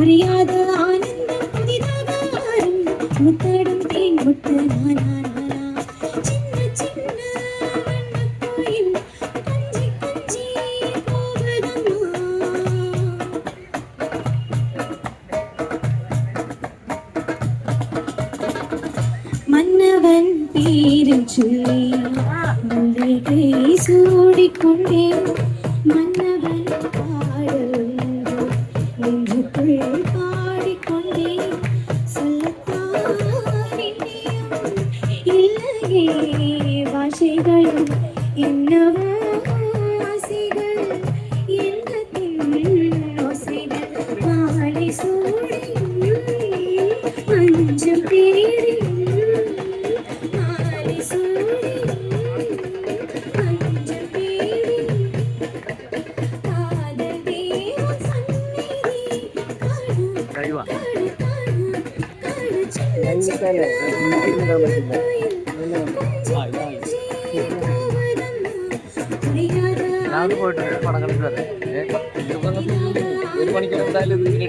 അറിയാതെ ആനന്ദം പുതിതാകാരം മുത്തടും തേൻമുട്ട് മന്നവൻ പേരും ചൊല്ലി മുല്ലേ കൈ സൂടിക്കൊണ്ടേ മന്നവൻ പാടും. രാവിലെ പോയിട്ടുണ്ട് പടം കളിക്ക് വരെ ഒരു മണിക്കൂർ എന്തായാലും ഇത് ഇങ്ങനെ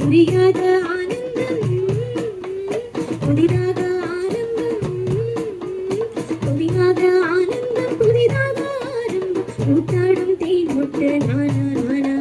புரியாத ஆனந்தம் புதிராக ஆனந்தம் புரியாத ஆனந்தம். கூத்தாடும் தீ முட்டு நானா நானா